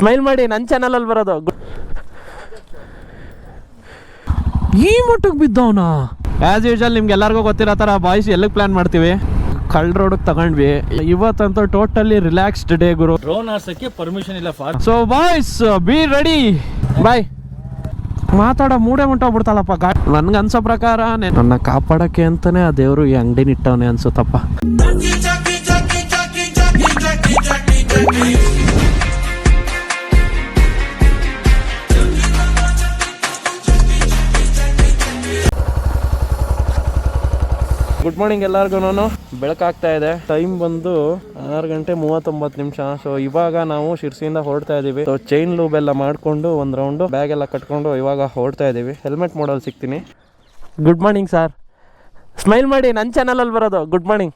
Smile ಮಾಡಿ ನನ್ನ ಚಾನಲಲ್ಲಿ ಬರೋದು. ಈ ಮಟ್ಟಕ್ಕೆ ಬಿದ್ದವನ? ಆ್ಯಸ್ ಯೂಶಲ್ ನಿಮ್ಗೆ ಎಲ್ಲರಿಗೂ ಗೊತ್ತಿರೋ ಥರ ಬಾಯ್ಸ್ ಎಲ್ಲಿಗೆ ಪ್ಲ್ಯಾನ್ ಮಾಡ್ತೀವಿ? ಕಳ್ಳ ರೋಡಕ್ಕೆ ತಗೊಂಡ್ವಿ. ಇವತ್ತಂತೂ ಟೋಟಲಿ ರಿಲ್ಯಾಕ್ಸ್ಡ್ ಡೇ ಗುರು. ಡ್ರೋನ್ ಆರ್ಸಕ್ಕೆ ಪರ್ಮಿಷನ್ ಇಲ್ಲ for so boys be ready ಬಾಯ್ ಮಾತಾಡೋ ಮೂಡೆ ಮುಟ್ಟೋಗ್ಬಿಡ್ತಾಳಪ್ಪ ಗಾ ನನ್ಗೆ ಅನ್ಸೋ ಪ್ರಕಾರ ನನ್ನ ಕಾಪಾಡಕ್ಕೆ ಅಂತಾನೆ ಆ ದೇವರು ಈ ಅಂಗಡಿ ಇಟ್ಟವನೆ ಅನ್ಸುತ್ತಪ್ಪ. ಗುಡ್ ಮಾರ್ನಿಂಗ್ ಎಲ್ಲರಿಗೂ ಬೆಳಕಾಗ್ತಾ ಇದೆ. ಟೈಮ್ ಬಂದು ಆರು ಗಂಟೆ ಮೂವತ್ತೊಂಬತ್ತು ನಿಮಿಷ. ಸೊ ಇವಾಗ ನಾವು ಶಿರ್ಸಿಯಿಂದ ಹೊರಡ್ತಾ ಇದೀವಿ. ಸೊ ಚೈನ್ ಲೂಬ್ ಎಲ್ಲ ಮಾಡಿಕೊಂಡು ಒಂದು ರೌಂಡು ಬ್ಯಾಗ್ ಎಲ್ಲ ಕಟ್ಕೊಂಡು ಇವಾಗ ಹೊರಡ್ತಾ ಇದೀವಿ. ಹೆಲ್ಮೆಟ್ ಮಾಡಲ್ ಸಿಗ್ತೀನಿ. ಗುಡ್ ಮಾರ್ನಿಂಗ್ ಸರ್ ಸ್ಮೈಲ್ ಮಾಡಿ ನನ್ನ ಚಾನಲಲ್ಲಿ ಬರೋದು. ಗುಡ್ ಮಾರ್ನಿಂಗ್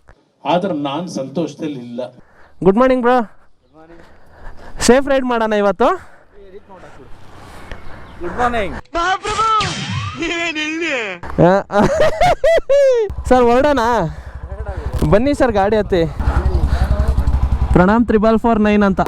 ಆದ್ರೆ ನಾನು ಸಂತೋಷದಲ್ಲಿ ಇಲ್ಲ. Good morning bro safe ride ಮಾಡೋಣ ಇವತ್ತು? ಗುಡ್ ಮಾರ್ನಿಂಗ್ ಸರ್ ಹೊರಡೋಣ ಬನ್ನಿ ಸರ್ ಗಾಡಿ ಹತ್ತಿ. ಪ್ರಣಾಮ್ ತ್ರಿಬಲ್ ಫೋರ್ ನೈನ್ ಅಂತ.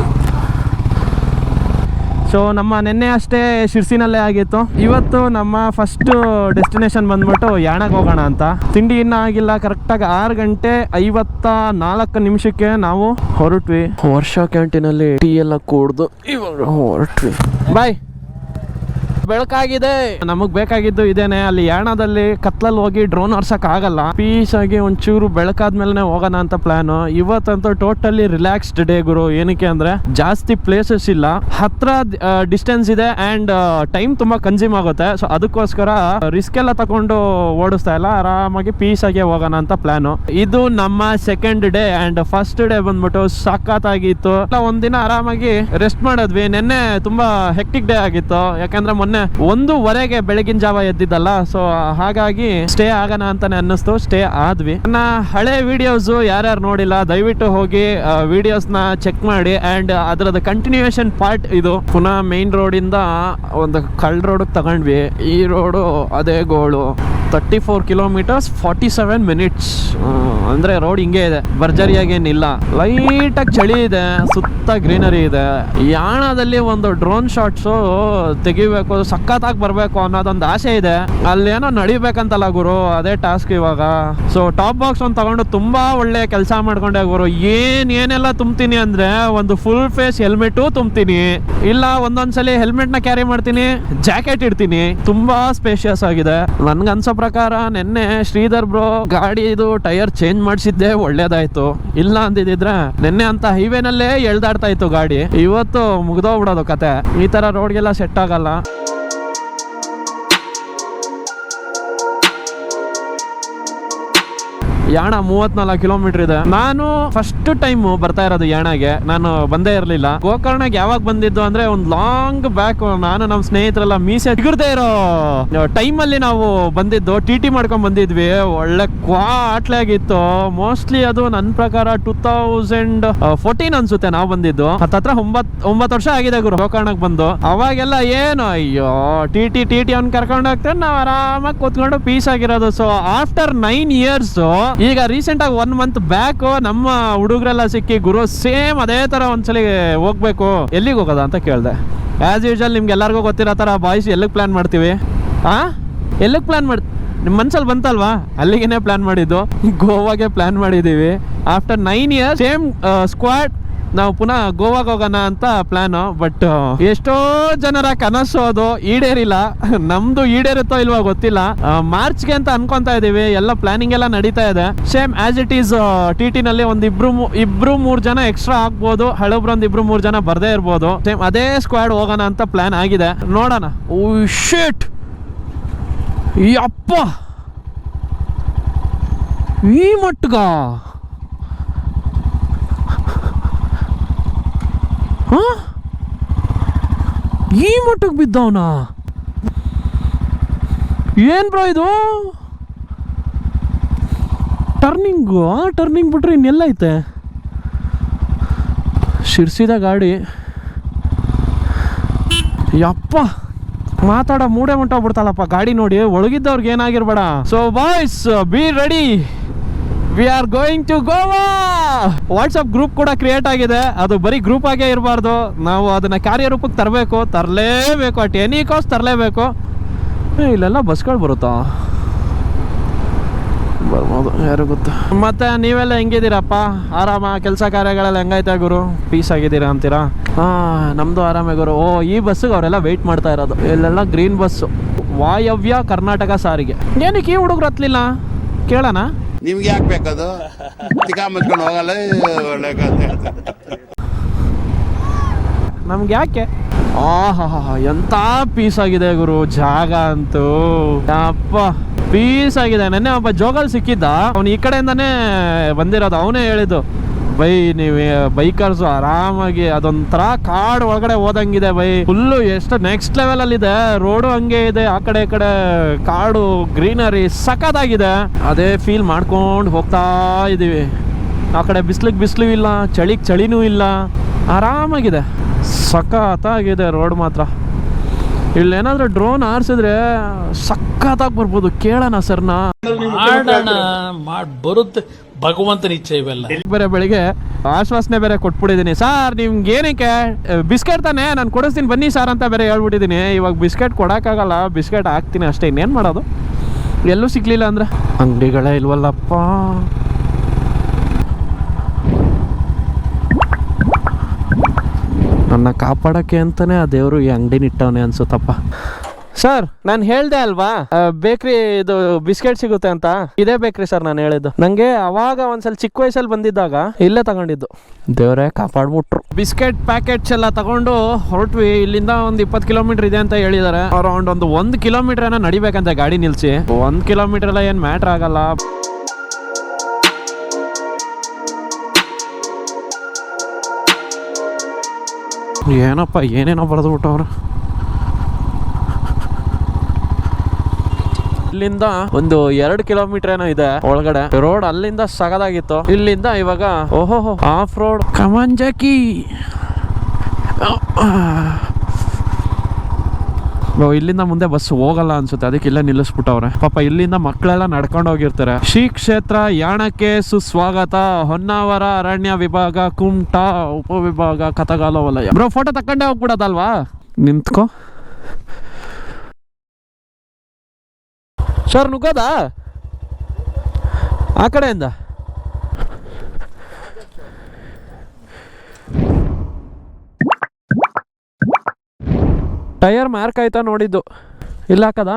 ಸೊ ನಮ್ಮ ನಿನ್ನೆ ಅಷ್ಟೇ ಶಿರ್ಸಿನಲ್ಲೇ ಆಗಿತ್ತು. ಇವತ್ತು ನಮ್ಮ ಫಸ್ಟ್ ಡೆಸ್ಟಿನೇಷನ್ ಬಂದ್ಬಿಟ್ಟು ಯಾಣಕ್ಕೆ ಹೋಗೋಣ ಅಂತ. ತಿಂಡಿ ಇನ್ನೂ ಆಗಿಲ್ಲ ಕರೆಕ್ಟಾಗಿ ಆರು ಗಂಟೆ ಐವತ್ತ ನಾಲ್ಕು ನಿಮಿಷಕ್ಕೆ ನಾವು ಹೊರಟ್ವಿ. ವರ್ಷ ಕ್ಯಾಂಟೀನಲ್ಲಿ ಟೀ ಎಲ್ಲ ಕುಡ್ದು ಇವಾಗ ಹೊರಟ್ವಿ. ಬಾಯ್ ಬೆಳಕಾಗಿದೆ. ನಮಗ್ ಬೇಕಾಗಿದ್ದು ಇದೇನೆ, ಅಲ್ಲಿ ಯಾಣದಲ್ಲಿ ಕತ್ಲಲ್ಲಿ ಹೋಗಿ ಡ್ರೋನ್ ಹೊರ್ಸಕ್ ಆಗಲ್ಲ. ಪೀಸ್ ಆಗಿ ಒಂಚೂರು ಬೆಳಕಾದ್ಮೇಲೆ ಹೋಗೋಣ ಅಂತ ಪ್ಲಾನ್ ಇವತ್ತಂತೂ ಟೋಟಲಿ ರಿಲ್ಯಾಕ್ಸ್ಡ್ ಡೇ ಗುರು. ಏನಕ್ಕೆ ಅಂದ್ರೆ, ಜಾಸ್ತಿ ಪ್ಲೇಸಸ್ ಇಲ್ಲ. ಹತ್ರ ಡಿಸ್ಟೆನ್ಸ್ ಇದೆ ಅಂಡ್ ಟೈಮ್ ತುಂಬಾ ಕನ್ಸ್ಯೂಮ್ ಆಗುತ್ತೆ. ಸೊ ಅದಕ್ಕೋಸ್ಕರ ರಿಸ್ಕ್ ಎಲ್ಲ ತಗೊಂಡು ಓಡಿಸ್ತಾ ಇಲ್ಲ. ಆರಾಮಾಗಿ ಪೀಸ್ ಆಗಿ ಹೋಗೋಣ ಅಂತ ಪ್ಲಾನ್ ಇದು ನಮ್ಮ second day and first day ಬಂದ್ಬಿಟ್ಟು ಸಖತ್ತಾಗಿತ್ತು ಆಗಿತ್ತು ಒಂದಿನ ಆರಾಮಾಗಿ ರೆಸ್ಟ್ ಮಾಡಿದ್ವಿ. ನಿನ್ನೆ ತುಂಬಾ ಹೆಕ್ಟಿಕ್ ಡೇ ಆಗಿತ್ತು. ಯಾಕಂದ್ರೆ ಮೊನ್ನೆ ಒಂದೂವರೆಗೆ ಬೆಳಗಿನ ಜಾವ ಎದ್ದಿದ್ದಲ್ಲ ಸೊ ಹಾಗಾಗಿ ಸ್ಟೇ ಆಗೋಣ ಅಂತಾನೆ ಅನ್ನಿಸ್ತು ಸ್ಟೇ ಆದ್ವಿ. ನನ್ನ ಹಳೆ ವಿಡಿಯೋಸ್ ಯಾರ್ಯಾರು ನೋಡಿಲ್ಲ, ದಯವಿಟ್ಟು ಹೋಗಿ ವಿಡಿಯೋಸ್ನ ಚೆಕ್ ಮಾಡಿ ಅಂಡ್ ಅದರದ ಕಂಟಿನ್ಯೂಯೇಷನ್ ಪಾರ್ಟ್ ಇದು. ಪುನಃ ಮೇನ್ ರೋಡ್ ಇಂದ ಒಂದು ಕಳ್ ರೋಡ್ ತಗೊಂಡ್ವಿ. ಈ ರೋಡು ಅದೇ ಗೋಳು. Thirty four kilometres forty seven minutes ಅಂದ್ರೆ ರೋಡ್ ಹಿಂಗೆ ಇದೆ. ಭರ್ಜರಿಯಾಗಿ ಏನಿಲ್ಲ. ಲೈಟಾಗಿ ಚಳಿ ಇದೆ, ಸುತ್ತ ಗ್ರೀನರಿ ಇದೆ. ಯಾಣದಲ್ಲಿ ಒಂದು ಡ್ರೋನ್ ಶಾಟ್ಸು ತೆಗಿಬೇಕು ಸಖತ್ತಾಗಿ ಬರಬೇಕು ಅನ್ನೋದೊಂದು ಆಸೆ ಇದೆ. ಅಲ್ಲೇನೋ ನಡಿಬೇಕಂತಲ್ಲ ಗುರು, ಅದೇ ಟಾಸ್ಕ್ ಇವಾಗ. ಸೊ ಟಾಪ್ ಬಾಕ್ಸ್ ಒಂದು ತಗೊಂಡು ತುಂಬಾ ಒಳ್ಳೆ ಕೆಲಸ ಮಾಡ್ಕೊಂಡೆ ಗುರು. ಏನ್, ಏನೆಲ್ಲ ತುಂಬ್ತೀನಿ ಅಂದ್ರೆ ಒಂದು ಫುಲ್ ಫೇಸ್ ಹೆಲ್ಮೆಟ್ ತುಂಬ್ತೀನಿ. ಇಲ್ಲ, ಒಂದೊಂದ್ಸಲಿ ಹೆಲ್ಮೆಟ್ನ ಕ್ಯಾರಿ ಮಾಡ್ತೀನಿ. ಜಾಕೆಟ್ ಇಡ್ತೀನಿ. ತುಂಬಾ ಸ್ಪೇಷಿಯಸ್ ಆಗಿದೆ. ನನ್ಗೆ ಅನ್ಸೋ ಪ್ರಕಾರ ನಿನ್ನೆ ಶ್ರೀಧರ್ ಬ್ರೋ ಗಾಡಿ ಇದು ಟೈರ್ ಚೇಂಜ್ ಮಾಡಿಸಿದ್ದೆ ಒಳ್ಳೇದಾಯ್ತು. ಇಲ್ಲ ಅಂದಿದ್ರೆ ನಿನ್ನೆ ಅಂತ ಹೈವೇನಲ್ಲೇ ಎಳ್ದಾಡ್ತಾ ಇತ್ತು ಗಾಡಿ. ಇವತ್ತು ಮುಗ್ದೋಗ್ಬಿಡೋದು ಕತೆ. ಈ ತರ ರೋಡ್ಗೆಲ್ಲ ಸೆಟ್ ಆಗಲ್ಲ. ಯಾಣ ಮೂವತ್ನಾಲ್ಕು ಕಿಲೋಮೀಟರ್ ಇದೆ. ನಾನು ಫಸ್ಟ್ ಟೈಮ್ ಬರ್ತಾ ಇರೋದು ಯಾಣಗೆ. ನಾನು ಬಂದೇ ಇರಲಿಲ್ಲ. ಗೋಕರ್ಣಗೆ ಯಾವಾಗ ಬಂದಿದ್ದು ಅಂದ್ರೆ ಒಂದು ಲಾಂಗ್ ಬ್ಯಾಕ್ ನಾನು ನಮ್ಮ ಸ್ನೇಹಿತರೆಲ್ಲ ಮೀಸೆ ಸಿಗರ್ದೇ ಇರೋ ಟೈಮ್ ಅಲ್ಲಿ ನಾವು ಬಂದಿದ್ದು. ಟಿ ಟಿ ಮಾಡ್ಕೊಂಡ್ ಬಂದಿದ್ವಿ. ಒಳ್ಳೆ ಕ್ವಾಟ್ಲೆ ಆಗಿತ್ತು. ಮೋಸ್ಟ್ಲಿ ಅದು ನನ್ನ ಪ್ರಕಾರ ಟೂ ತೌಸಂಡ್ ಫೋರ್ಟೀನ್ ಅನ್ಸುತ್ತೆ ನಾವು ಬಂದಿದ್ದು. ಹತ್ತತ್ರ ಒಂಬತ್, ಒಂಬತ್ತು ವರ್ಷ ಆಗಿದೆ ಗುರು ಗೋಕರ್ಣಕ್ಕೆ ಬಂದು. ಅವಾಗೆಲ್ಲ ಏನು, ಅಯ್ಯೋ ಟಿ ಟಿ ಟಿ ಟಿ ಅವ್ನ ಕರ್ಕೊಂಡು ಹೋಗ್ತಾರೆ ನಾವು ಆರಾಮಾಗಿ ಕೂತ್ಕೊಂಡು ಪೀಸ್ ಆಗಿರೋದು. ಸೊ ಆಫ್ಟರ್ ನೈನ್ ಇಯರ್ಸ್ ಈಗ ರೀಸೆಂಟ್ ಆಗಿ ಒನ್ ಮಂತ್ ಬ್ಯಾಕ್ ನಮ್ಮ ಹುಡುಗರೆಲ್ಲ ಸಿಕ್ಕಿ ಗುರು ಸೇಮ್ ಅದೇ ತರ ಒಂದ್ಸಲಿ ಹೋಗ್ಬೇಕು. ಎಲ್ಲಿಗೆ ಹೋಗೋದ ಅಂತ ಕೇಳಿದೆ. ಆಸ್ ಯೂಶಲ್ ನಿಮ್ಗೆ ಎಲ್ಲರಿಗೂ ಗೊತ್ತಿರೋ ತರ ಬಾಯ್ಸ್ ಎಲ್ಲಿಗೆ ಪ್ಲಾನ್ ಮಾಡ್ತೀವಿ? ಆ? ಎಲ್ಲಿಗೆ ಪ್ಲಾನ್ ಮಾಡ್ ನಿಮ್ಮ ಮನ್ಸಲ್ಲಿ ಬಂತಲ್ವಾ? ಅಲ್ಲಿಗೆ ಪ್ಲಾನ್ ಮಾಡಿದ್ದು. ಗೋವಾಗೆ ಪ್ಲಾನ್ ಮಾಡಿದ್ದೀವಿ. After nine years same squad ನಾವು ಪುನಃ ಗೋವಾಗ ಹೋಗೋಣ ಅಂತ ಪ್ಲಾನ್, ಬಟ್ ಎಷ್ಟೋ ಜನರ ಕನಸು ಅದು ಈಡೇರಿಲ್ಲ. ನಮ್ದು ಈಡೇರುತ್ತೋ ಇಲ್ವಾ ಗೊತ್ತಿಲ್ಲ. ಮಾರ್ಚ್ಗೆ ಅಂತ ಅನ್ಕೊಂತಾ ಇದೀವಿ, ಎಲ್ಲ ಪ್ಲಾನಿಂಗ್ ಎಲ್ಲ ನಡೀತಾ ಇದೆ. Same as it is T T ನಲ್ಲಿ ಒಂದ್ ಇಬ್ರು ಇಬ್ರು ಮೂರ್ ಜನ ಎಕ್ಸ್ಟ್ರಾ ಆಗ್ಬೋದು ಹಳಬ್ರು ಒಂದ್ ಇಬ್ರು ಮೂರ್ ಜನ ಬರ್ದೇ ಇರ್ಬೋದು. ಸೇಮ್ ಅದೇ ಸ್ಕ್ವಾಡ್ ಹೋಗೋಣ ಅಂತ ಪ್ಲಾನ್ ಆಗಿದೆ. ನೋಡೋಣ. ಶಿಟ್ ಯಪ್ಪ! ಈ ಮಟ್ಗ ಹಾ? ಈ ಮಟ್ಟಕ್ಕೆ ಬಿದ್ದವನ? ಏನು ಬ್ರೋ ಇದು? ಟರ್ನಿಂಗು, ಆ ಟರ್ನಿಂಗ್ ಬಿಟ್ರೆ ಇನ್ನೆಲ್ಲ ಐತೆ? ಶಿರ್ಸಿದ ಗಾಡಿ. ಯಪ್ಪ, ಮಾತಾಡೋ ಮೂಡೆ ಹೊಂಟೋಗ್ಬಿಡ್ತಾಳಪ್ಪ. ಗಾಡಿ ನೋಡಿ, ಒಳಗಿದ್ದವ್ರಿಗೆ ಏನಾಗಿರ್ಬೇಡ. So boys be ready we are going to Goa WhatsApp group ಕೂಡ ಕ್ರಿಯೇಟ್ ಆಗಿದೆ. ಅದು ಬರೀ ಗ್ರೂಪ್ ಆಗೇ ಇರಬಾರ್ದು. ನಾವು ಅದನ್ನ ಕಾರ್ಯರೂಪಕ್ಕೆ ತರಬೇಕು. ತರಲೇಬೇಕು. ಅಟ್ ಎನಿ ಕಾಸ್ಟ್ ತರಲೇಬೇಕು. ಇಲ್ಲೆಲ್ಲ ಬಸ್ಗಳು ಬರುತ್ತಾ? ಬರ್ಬೋದು. ಯಾರು ಗೊತ್ತು? ಮತ್ತೆ ನೀವೆಲ್ಲ ಹೆಂಗಿದ್ದೀರಪ್ಪ? ಆರಾಮ? ಕೆಲಸ ಕಾರ್ಯಗಳೆಲ್ಲ ಹೆಂಗೈತೆ ಗುರು? ಪೀಸ್ ಆಗಿದ್ದೀರಾ ಅಂತೀರಾ? ಹಾ, ನಮ್ದು ಆರಾಮೇ ಗುರು. ಓ, ಈ ಬಸ್ಸಿಗೆ ಅವರೆಲ್ಲ ವೆಯ್ಟ್ ಮಾಡ್ತಾ ಇರೋದು. ಇಲ್ಲೆಲ್ಲ ಗ್ರೀನ್ ಬಸ್ಸು ವಾಯವ್ಯ ಕರ್ನಾಟಕ ಸಾರಿಗೆ. ಏನಕ್ಕೆ ಈ ಹುಡುಗರು ಹತ್ತಲಿಲ್ಲ ಕೇಳೋಣ. ನಿಮ್ಗೆ ಯಾಕೆ ಬೇಕದು? ತಿಕಾ ಮುಚ್ಕೊಂಡು ಹೋಗಲ್ಲ ಒಳ್ಳೆ ಹೇಳ್ತಾರೆ. ನಮ್ಗೆ ಯಾಕೆ? ಆಹಾ ಎಂತ ಪೀಸ್ ಆಗಿದೆ ಗುರು ಜಾಗ ಅಂತೂ. ಅಪ್ಪ ಪೀಸ್ ಆಗಿದೆ. ನೆನ್ನೆ ಒಬ್ಬ ಜೋಗಲ್ ಸಿಕ್ಕಿದ್ದ. ಅವ್ನು ಈ ಕಡೆಯಿಂದಾನೇ ಬಂದಿರೋದು ಅವನೇ ಹೇಳಿದ್ದು. ಬೈ, ನೀವು ಬೈಕರ್ಸ್ ಆರಾಮಾಗಿ ಅದೊಂಥರ ಕಾಡ್ ಒಳಗಡೆ ಹೋದಂಗಿದೆ ಬೈ. ಫುಲ್ಲು ಎಷ್ಟು ನೆಕ್ಸ್ಟ್ ಲೆವೆಲ್ ಅಲ್ಲಿ ಇದೆ ರೋಡು ಹಂಗೆ ಇದೆ, ಆ ಕಡೆ, ಈ ಕಡೆ ಕಾಡು ಗ್ರೀನರಿ ಸಖತ್ತಾಗಿದೆ. ಅದೇ ಫೀಲ್ ಮಾಡ್ಕೊಂಡು ಹೋಗ್ತಾ ಇದೀವಿ. ಆ ಕಡೆ ಬಿಸ್ಲಿಗೆ ಬಿಸಿಲು ಇಲ್ಲ, ಚಳಿಗೆ ಚಳಿನೂ ಇಲ್ಲ. ಆರಾಮಾಗಿದೆ. ಸಖತ್ತಾಗಿದೆ ರೋಡ್ ಮಾತ್ರ. ಇಲ್ಲೇನಾದ್ರೂ ಡ್ರೋನ್ ಆರಿಸಿದ್ರೆ ಸಖತ್ತಾಗಿ ಬರ್ಬೋದು. ಕೇಳೋಣ ಸರ್ನ. ಮಾಡೋಣ ಮಾಡ್ ಬರುತ್ತೆ. ಭಗವಂತನ ಇಚ್ಛೆ ಇವೆಲ್ಲ. ಬೇರೆ ಬೆಳಿಗ್ಗೆ ಆಶ್ವಾಸನೆ ಬೇರೆ ಕೊಟ್ಬಿಟ್ಟಿದ್ದೀನಿ. ಸಾರ್ ನಿಮ್ಗೆ ಏನಕ್ಕೆ ಬಿಸ್ಕೆಟ್ ತಾನೆ? ನಾನು ಕೊಡಿಸ್ತೀನಿ, ಬನ್ನಿ ಸಾರ್ ಅಂತ ಬೇರೆ ಹೇಳ್ಬಿಟ್ಟಿದ್ದೀನಿ. ಇವಾಗ ಬಿಸ್ಕೆಟ್ ಕೊಡೋಕ್ಕಾಗಲ್ಲ, ಬಿಸ್ಕೆಟ್ ಹಾಕ್ತೀನಿ ಅಷ್ಟೇ. ಇನ್ನೇನು ಮಾಡೋದು? ಎಲ್ಲೂ ಸಿಗ್ಲಿಲ್ಲ ಅಂದ್ರೆ? ಅಂಗಡಿಗಳೇ ಇಲ್ವಲ್ಲಪ್ಪ. ನನ್ನ ಕಾಪಾಡೋಕ್ಕೆ ಅಂತಲೇ ಆ ದೇವರು ಈ ಅಂಗಡಿನ ಇಟ್ಟವನೆ ಅನ್ಸುತ್ತಪ್ಪ. ಸರ್ ನಾನು ಹೇಳ್ದೆ ಅಲ್ವಾ? ಬೇಕ್ರಿ ಇದು ಬಿಸ್ಕೆಟ್ ಸಿಗುತ್ತೆ ಅಂತ? ಇದೇ ಬೇಕ್ರಿ ಸರ್ ನಾನು ಹೇಳಿದ್ದು. ನಂಗೆ ಅವಾಗ ಒಂದ್ಸಲ ಚಿಕ್ಕ ವಯಸ್ಸಲ್ಲಿ ಬಂದಿದ್ದಾಗ ಇಲ್ಲೇ ತಗೊಂಡಿದ್ದು. ದೇವರೇ ಕಾಪಾಡ್ಬಿಟ್ರು. ಬಿಸ್ಕೆಟ್ ಪ್ಯಾಕೆಟ್ಸ್ ಎಲ್ಲ ತಗೊಂಡು ಹೊರಟ್ವಿ. ಇಲ್ಲಿಂದ ಒಂದು ಇಪ್ಪತ್ತು ಕಿಲೋಮೀಟರ್ ಇದೆ ಅಂತ ಹೇಳಿದಾರೆ. ಅರೌಂಡ್ ಒಂದು ಒಂದ್ ಕಿಲೋಮೀಟರ್ ಏನೋ ನಡಿಬೇಕಂತ ಗಾಡಿ ನಿಲ್ಸಿ. ಒಂದ್ ಕಿಲೋಮೀಟರ್ ಎಲ್ಲ ಏನ್ ಮ್ಯಾಟ್ರ್ ಆಗಲ್ಲ. ಏನಪ್ಪ ಏನೇನೋ ಬರೆದ್ಬಿಟ್ಟವ್ರು. ಇಲ್ಲಿಂದ ಒಂದು ಎರಡು ಕಿಲೋಮೀಟರ್ ಏನೋ ಇದೆ ಒಳಗಡೆ. ರೋಡ್ ಅಲ್ಲಿಂದ ಸಗದಾಗಿತ್ತು. ಇಲ್ಲಿಂದ ಇವಾಗ ಓಹೋ ಆಫ್ ರೋಡ್ ಕಮಂಜಕಿ ಇಲ್ಲಿಂದ ಮುಂದೆ ಬಸ್ ಹೋಗಲ್ಲ ಅನ್ಸುತ್ತೆ. ಅದಕ್ಕೆ ಇಲ್ಲೇ ನಿಲ್ಲಿಸ್ಬಿಟ್ಟವ್ರೆ. ಪಾಪ ಇಲ್ಲಿಂದ ಮಕ್ಕಳೆಲ್ಲ ನಡ್ಕೊಂಡು ಹೋಗಿರ್ತಾರೆ. ಶ್ರೀ ಕ್ಷೇತ್ರ ಯಾಣಕ್ಕೆ ಸುಸ್ವಾಗತ. ಹೊನ್ನಾವರ ಅರಣ್ಯ ವಿಭಾಗ, ಕುಮಟಾ ಉಪವಿಭಾಗ ಕಥಗಾಲ ವಲಯ ಬ್ರೋ ಫೋಟೋ ತಕೊಂಡೇ ಹೋಗ್ಬಿಡೋದಲ್ವಾ? ನಿಂತ್ಕೋ. ಸರ್ ನುಗ್ಗೋದಾ? ಆ ಕಡೆಯಿಂದ. ಟೈರ್ ಮಾರ್ಕ್ ಆಯ್ತಾ ನೋಡಿದ್ದು. ಇಲ್ಲ ಹಾಕದ?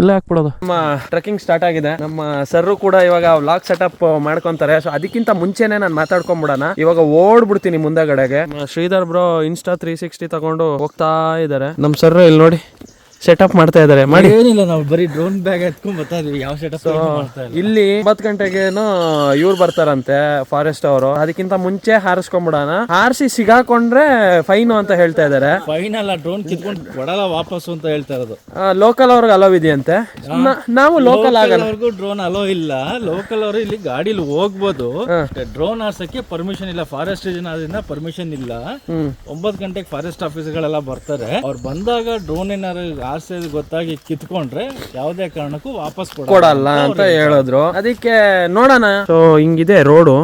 ಇಲ್ಲ ಹಾಕ್ಬಿಡೋದು. ನಮ್ಮ ಟ್ರೆಕ್ಕಿಂಗ್ ಸ್ಟಾರ್ಟ್ ಆಗಿದೆ. ನಮ್ಮ ಸರ್ರು ಕೂಡ ಇವಾಗ ವ್ಲಾಗ್ ಸೆಟಪ್ ಮಾಡ್ಕೊಂತಾರೆ. ಸೊ ಅದಕ್ಕಿಂತ ಮುಂಚೆನೆ ನಾನು ಮಾತಾಡ್ಕೊಂಡ್ಬಿಡೋಣ ಇವಾಗ ಓಡ್ಬಿಡ್ತೀನಿ ಮುಂದೆ ಕಡೆಗೆ Sridhar bro Insta three sixty ತಗೊಂಡು ಹೋಗ್ತಾ ಇದ್ದಾರೆ ನಮ್ಮ ಸರ್ ಇಲ್ಲಿ ನೋಡಿ. ಸೆಟಪ್ ಮಾಡ್ತಾ ಇದ್ದಾರೆ ಮಾಡಿ. ಏನಿಲ್ಲ ನಾವು ಬರೀ ಡ್ರೋನ್ ಬ್ಯಾಗ್ ಎತ್ಕೊಂಡ್ ಬರ್ತಾ ಇದೀವಿ. ಯಾವ ಸೆಟಪ್ ಮಾಡ್ತಾ ಇಲ್ಲ. ಇಲ್ಲಿ ಒಂಬತ್ತು ಗಂಟೆಗೇನೋ ಇವ್ರು ಬರ್ತಾರಂತೆ ಫಾರೆಸ್ಟ್ ಅವರು. ಅದಕ್ಕಿಂತ ಮುಂಚೆ ಹಾರಿಸ್ಕೊಂಡ್ಬಿಡೋಣ. ಹಾರಿಸಿ ಸಿಗಾಕೊಂಡ್ರೆ ಫೈನು ಅಂತ ಹೇಳ್ತಾ ಇದ್ದಾರೆ ಫೈನ್ ಅಲ್ಲ ಡ್ರೋನ್ ಕಿತ್ಕೊಂಡು ಕೊಡಲ್ಲ ವಾಪಸ್ ಅಂತ ಹೇಳ್ತಾ ಇರೋದು. ಲೋಕಲ್ ಅವ್ರಿಗೆ ಅಲೋ ಇದೆಯಂತೆ? ನಾವು ಲೋಕಲ್ ಆಗಲ್ಲ. ಅವ್ರಿಗೂ ಡ್ರೋನ್ ಅಲೋ ಇಲ್ಲ. ಲೋಕಲ್ ಅವರು ಇಲ್ಲಿ ಗಾಡಿಲಿ ಹೋಗ್ಬೋದು. ಡ್ರೋನ್ ಹಾರಿಸಕ್ಕೆ ಪರ್ಮಿಷನ್ ಇಲ್ಲ. ಫಾರೆಸ್ಟ್ ಅದರಿಂದ ಪರ್ಮಿಷನ್ ಇಲ್ಲ. ಒಂಬತ್ ಗಂಟೆಗೆ ಫಾರೆಸ್ಟ್ ಆಫೀಸ್ಗಳೆಲ್ಲ ಬರ್ತಾರೆ. ಅವ್ರು ಬಂದಾಗ ಡ್ರೋನ್ ಏನಾರು ಆರ್ಸೋದು ಗೊತ್ತಾಗಿ ಕಿತ್ಕೊಂಡ್ರೆ ಯಾವುದೇ ಕಾರಣಕ್ಕೂ ವಾಪಸ್ ಕೊಡಲ್ಲ. ಅಂತ ಹೇಳಿದ್ರು. ಅದಕ್ಕೆ ನೋಡೋಣ. ಸೊ ಹಿಂಗಿದೆ ರೋಡು.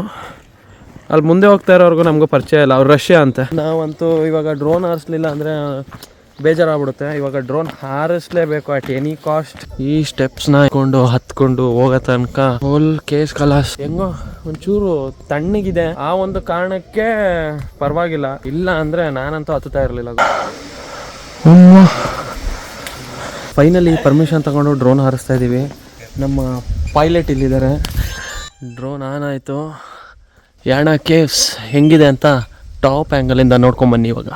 ಅಲ್ಲಿ ಮುಂದೆ ಹೋಗ್ತಾ ಇರೋರ್ಗು ನಮಗೂ ಪರಿಚಯ ಇಲ್ಲ. ಅವ್ರು ರಷ್ಯಾ ಅಂತ. ನಾವಂತೂ ಇವಾಗ ಡ್ರೋನ್ ಹಾರಿಸ್ಲಿಲ್ಲ ಅಂದ್ರೆ ಬೇಜಾರಾಗ್ಬಿಡುತ್ತೆ. ಇವಾಗ ಡ್ರೋನ್ ಹಾರಿಸ್ಲೇಬೇಕು ಅಟ್ ಎನಿ ಕಾಸ್ಟ್ ಈ ಸ್ಟೆಪ್ಸ್ನ ಹಾಕೊಂಡು ಹತ್ಕೊಂಡು ಹೋಗೋ ತನಕ ಫುಲ್ ಕೇಸ್ ಕಲಾಸ್ ಹೆಂಗೋ ಒಂಚೂರು ತಣ್ಣಗಿದೆ. ಆ ಒಂದು ಕಾರಣಕ್ಕೆ ಪರವಾಗಿಲ್ಲ. ಇಲ್ಲ ಅಂದ್ರೆ ನಾನಂತೂ ಹತ್ತುತ್ತಾ ಇರಲಿಲ್ಲ. ಫೈನಲಿ ಪರ್ಮಿಷನ್ ತಗೊಂಡು ಡ್ರೋನ್ ಹಾರಿಸ್ತಾ ಇದ್ದೀವಿ ನಮ್ಮ ಪೈಲಟ್ ಇಲ್ಲಿದ್ದಾರೆ. ಡ್ರೋನ್ ಆನ್ ಆಯಿತು. ಯಾಣ ಕೇವ್ಸ್ ಹೆಂಗಿದೆ ಅಂತ ಟಾಪ್ ಆ್ಯಂಗಲಿಂದ ನೋಡ್ಕೊಂಬನ್ನಿ ಇವಾಗ.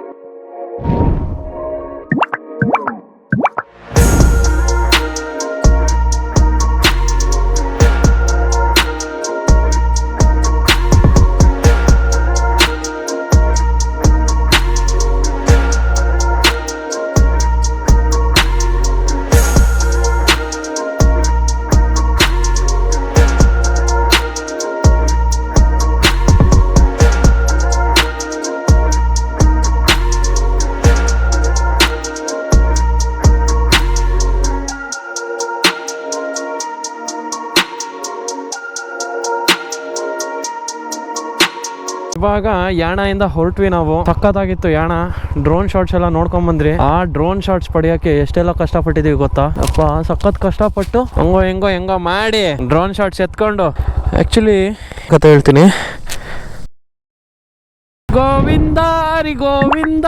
ಇವಾಗ ಯಾಣದಿಂದ ಹೊರಟ್ವಿ ನಾವು. ಸಕ್ಕತ್ತಾಗಿತ್ತು ಯಾಣ. ಡ್ರೋನ್ ಶಾಟ್ಸ್ ಎಲ್ಲ ನೋಡ್ಕೊಂಡ್ ಬಂದ್ರಿ. ಆ ಡ್ರೋನ್ ಶಾಟ್ಸ್ ಪಡೆಯಕ್ಕೆ ಎಷ್ಟೆಲ್ಲ ಕಷ್ಟಪಟ್ಟಿದೀವಿ ಗೊತ್ತಾ? ಅಪ್ಪ, ಸಖತ್ ಕಷ್ಟಪಟ್ಟು ಹಂಗೋ ಹೆಂಗೋ ಹೆಂಗೋ ಮಾಡಿ ಡ್ರೋನ್ ಶಾಟ್ಸ್ ಎತ್ಕೊಂಡು. ಆಕ್ಚುಲಿ ಕತೆ ಹೇಳ್ತೀನಿ. ಗೋವಿಂದ, ಹರಿ ಗೋವಿಂದ,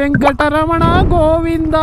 ವೆಂಕಟರಮಣ ಗೋವಿಂದ.